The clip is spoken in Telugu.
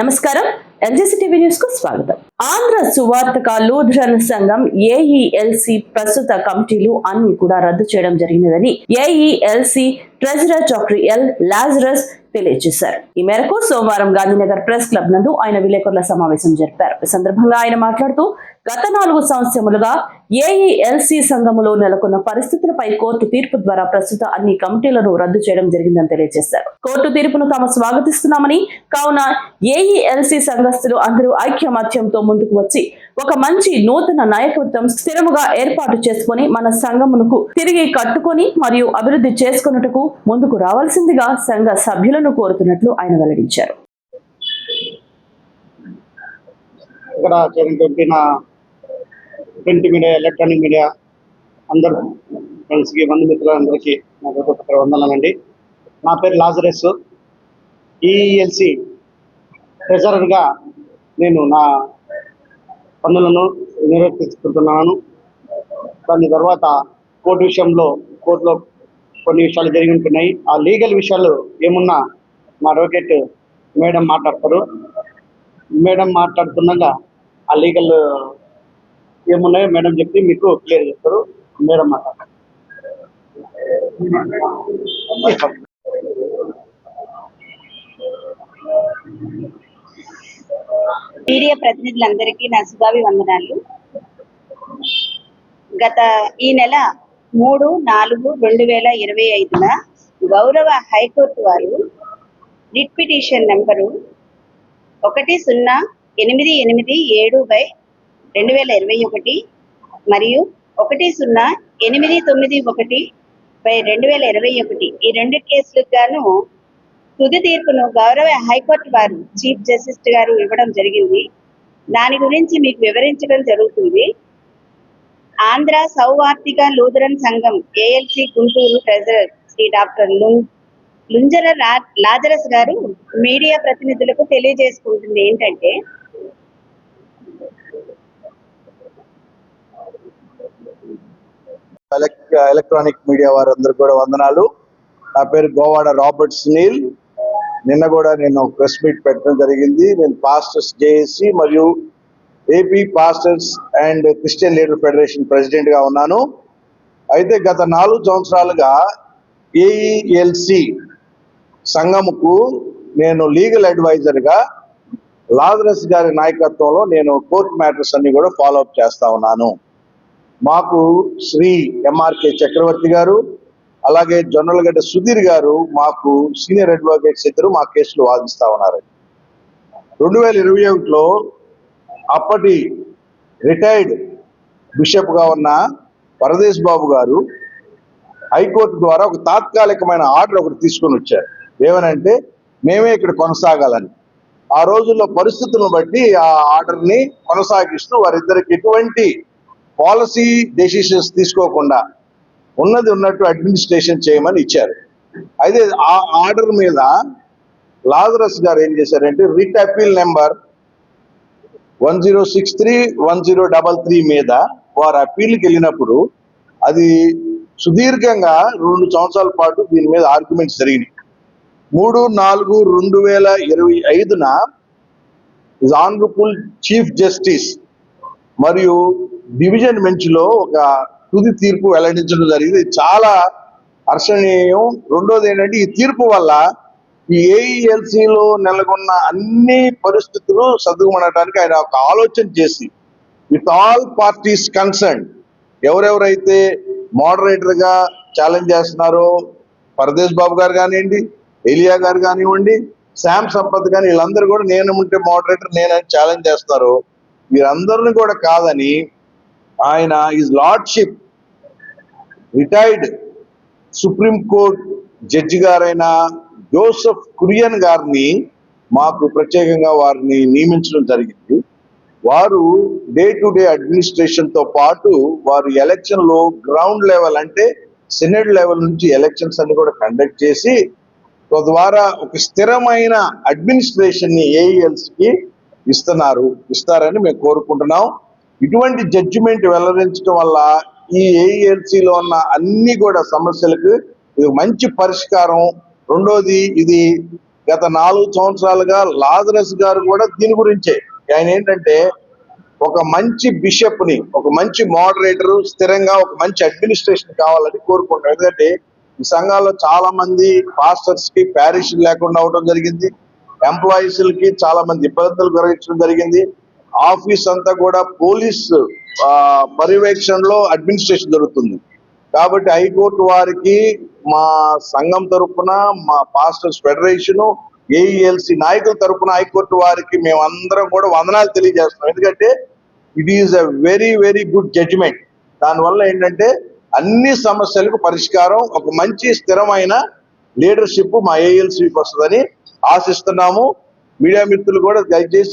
నమస్కారం. ఎల్జీసీ టీవీ న్యూస్కు స్వాగతం. ఆంధ్ర సువార్తక లూథరన్ సంఘం ఏఈఎల్సి ప్రస్తుత కమిటీలు అన్ని కూడా రద్దు చేయడం జరిగినదని AELC treasurer Chowkri L Lazarus తెలియజేశారు. ఈ మేరకు సోమవారం గాంధీనగర్ ప్రెస్ క్లబ్ నందు ఆయన విలేకరుల సమావేశం జరిపారు. ఈ సందర్భంగా ఆయన మాట్లాడుతూ గత నాలుగు సంవత్సరములుగా ఏఈఎల్సి సంఘములో నెలకొన్న పరిస్థితులపై కోర్టు తీర్పు ద్వారా ప్రస్తుత అన్ని కమిటీలను రద్దు చేయడం జరిగిందని తెలియజేశారు. కోర్టు తీర్పును తాము స్వాగతిస్తున్నామని కావున ఏఈఎల్సీ సంఘస్థులు అందరూ ఐక్యమత్యంతో ముందుకు వచ్చి ఒక మంచి నూతన నాయకత్వం స్థిరముగా ఏర్పాటు చేసుకొని మన సంఘమునకు తిరిగి కట్టుకొని మరియు అభివృద్ధి చేసుకున్నట్టుకు ముందుకు రావాల్సిందిగా సంఘ సభ్యులను కోరుతున్నట్లు ఆయన వెల్లడించారు. ఇక్కడ చేరినటువంటి ప్రింట్ మీడియా ఎలక్ట్రానిక్ మీడియా అందరూ ఫ్రెండ్స్కి బంధుమిత్రులందరికీ నా హృదయపూర్వక వందనాలండి. నా పేరు లాజరస్. ఈఎల్సి ట్రెజరర్గా నేను నా పనులను నిర్వర్తించుకుంటున్నాను దాని తర్వాత కోర్టు విషయంలో కోర్టులో కొన్ని విషయాలు జరిగి ఉంటున్నాయి. ఆ లీగల్ విషయాలు ఏమున్నా మా అడ్వకేట్ మేడం మాట్లాడతారు. మేడం మాట్లాడుతుండగా ఆ లీగల్ ఏమున్నాయో మేడం చెప్పి మీకు క్లియర్ చేస్తారు. మేడం మాట్లాడతారు. మీడియా ప్రతినిధులందరికీ నా శుభాభివందనాలు. గత ఈ నెల మూడు నాలుగు రెండు వేల ఇరవై ఐదున గౌరవ హైకోర్టు వారు రిట్ పిటిషన్ నెంబరు ఒకటి సున్నా ఎనిమిది ఎనిమిది ఏడు బై రెండు వేల ఇరవై ఒకటి మరియు ఒకటి సున్నా ఎనిమిది తొమ్మిది ఒకటి బై రెండు వేల ఇరవై ఒకటి. ఈ రెండు కేసులకు గాను తుది తీర్పును గౌరవ హైకోర్టు వారు చీఫ్ జస్టిస్ గారు ఇవ్వడం జరిగింది. దాని గురించి మీకు వివరించడం జరుగుతుంది. ఆంధ్ర సౌవార్తిక లూథరన్ సంఘం ALC Guntur treasurer Shri doctor లుంజర లా- లాజరస్ గారు మీడియా ప్రతినిధులకు తెలియజేసుకుంటుంది ఏంటంటే ఎలక్ట్రానిక్ మీడియా వారందరూ కూడా వందనాలు. నా పేరు గోవాడ రాబర్ట్ సునీల్. నిన్న కూడా నేను ప్రెస్ మీట్ పెట్టడం జరిగింది. నేను పాస్టర్స్ జేఏసి మరియు AP pastors and Christian leader federation ప్రెసిడెంట్గా ఉన్నాను. అయితే గత నాలుగు సంవత్సరాలుగా ఏఈఎల్సి సంఘముకు నేను లీగల్ అడ్వైజర్గా లాదరస్ గారి నాయకత్వంలో నేను కోర్ట్ మ్యాటర్స్ అన్ని కూడా ఫాలో అప్ చేస్తా ఉన్నాను. మాకు శ్రీ ఎంఆర్కే చక్రవర్తి గారు అలాగే జొన్నలగడ్డ సుధీర్ గారు మాకు సీనియర్ అడ్వకేట్స్ ఇద్దరు మా కేసులు వాదిస్తా ఉన్నారు. రెండు వేల ఇరవై ఒకటిలో అప్పటి రిటైర్డ్ బిషప్గా ఉన్న పరదేశ్ బాబు గారు హైకోర్టు ద్వారా ఒక తాత్కాలికమైన ఆర్డర్ ఒకటి తీసుకొని వచ్చారు. ఏమనంటే మేమే ఇక్కడ కొనసాగాలని. ఆ రోజుల్లో పరిస్థితులను బట్టి ఆ ఆర్డర్ని కొనసాగిస్తూ వారిద్దరికి ఎటువంటి పాలసీ డెసిషన్స్ తీసుకోకుండా ఉన్నది ఉన్నట్టు అడ్మినిస్ట్రేషన్ చేయమని ఇచ్చారు. అయితే ఆ ఆర్డర్ మీద లాజరస్ గారు ఏం చేశారంటే writ appeal number one zero six three one zero double three మీద వారు అప్పీల్కి వెళ్ళినప్పుడు అది సుదీర్ఘంగా రెండు సంవత్సరాల పాటు దీని మీద ఆర్గ్యుమెంట్స్ జరిగినాయి. మూడు నాలుగు రెండు వేల ఇరవై ఐదున ఆనరబుల్ చీఫ్ జస్టిస్ మరియు డివిజన్ బెంచ్లో ఒక తుది తీర్పు వెల్లడించడం జరిగింది. చాలా హర్షణీయం. రెండోది ఏంటంటే ఈ తీర్పు వల్ల ఈ ఏఈఎల్సీలో నెలకొన్న అన్ని పరిస్థితులు సర్దుమనడానికి ఆయన ఒక ఆలోచన చేసి విత్ ఆల్ పార్టీస్ కన్సర్న్ ఎవరెవరైతే మోడరేటర్గా ఛాలెంజ్ చేస్తున్నారో పరదేశ్ బాబు గారు కానివ్వండి ఎలియా గారు కానివ్వండి శామ్ సంపత్ కానీ వీళ్ళందరూ కూడా నేను ఉంటే మోడరేటర్ నేనని ఛాలెంజ్ చేస్తున్నారు వీరందరిని కూడా కాదని ఆయన his lordship retired Supreme Court judge గారైన జోసెఫ్ కురియన్ గారిని మాకు ప్రత్యేకంగా వారిని నియమించడం జరిగింది. వారు డే టు డే అడ్మినిస్ట్రేషన్తో పాటు వారు ఎలక్షన్లో గ్రౌండ్ లెవెల్ అంటే సెనెట్ లెవెల్ నుంచి ఎలక్షన్స్ అన్ని కూడా కండక్ట్ చేసి తద్వారా ఒక స్థిరమైన అడ్మినిస్ట్రేషన్ని ఏఈఎల్స్కి ఇస్తున్నారు ఇస్తారని మేము కోరుకుంటున్నాం. ఇటువంటి జడ్జిమెంట్ వెల్లడించడం వల్ల ఈ ఏఎల్సీలో ఉన్న అన్ని కూడా సమస్యలకు ఇది మంచి పరిష్కారం. రెండోది ఇది గత నాలుగు సంవత్సరాలుగా లాజరస్ గారు కూడా దీని గురించే. ఆయన ఏంటంటే ఒక మంచి బిషప్ని ఒక మంచి మోడరేటర్ స్థిరంగా ఒక మంచి అడ్మినిస్ట్రేషన్ కావాలని కోరుకుంటాం ఎందుకంటే ఈ సంఘాల్లో చాలా మంది పాస్టర్స్కి ప్యారిష్ లేకుండా అవడం జరిగింది. ఎంప్లాయీస్కి చాలా మంది ఇబ్బందులు కలిగించడం జరిగింది. ఆఫీస్ అంతా కూడా పోలీస్ పర్యవేక్షణలో అడ్మినిస్ట్రేషన్ జరుగుతుంది. కాబట్టి హైకోర్టు వారికి మా సంఘం తరఫున మా పాస్టర్స్ ఫెడరేషన్ ఏఈఎల్సి నాయకుల తరపున హైకోర్టు వారికి మేము అందరం కూడా వందనాలు తెలియజేస్తున్నాం. ఎందుకంటే it is a very very good judgement దానివల్ల ఏంటంటే అన్ని సమస్యలకు పరిష్కారం ఒక మంచి స్థిరమైన లీడర్షిప్ మా ఏఎల్సీకి వస్తుందని ఆశిస్తున్నాము. మీడియా మిత్రులు కూడా దయచేసి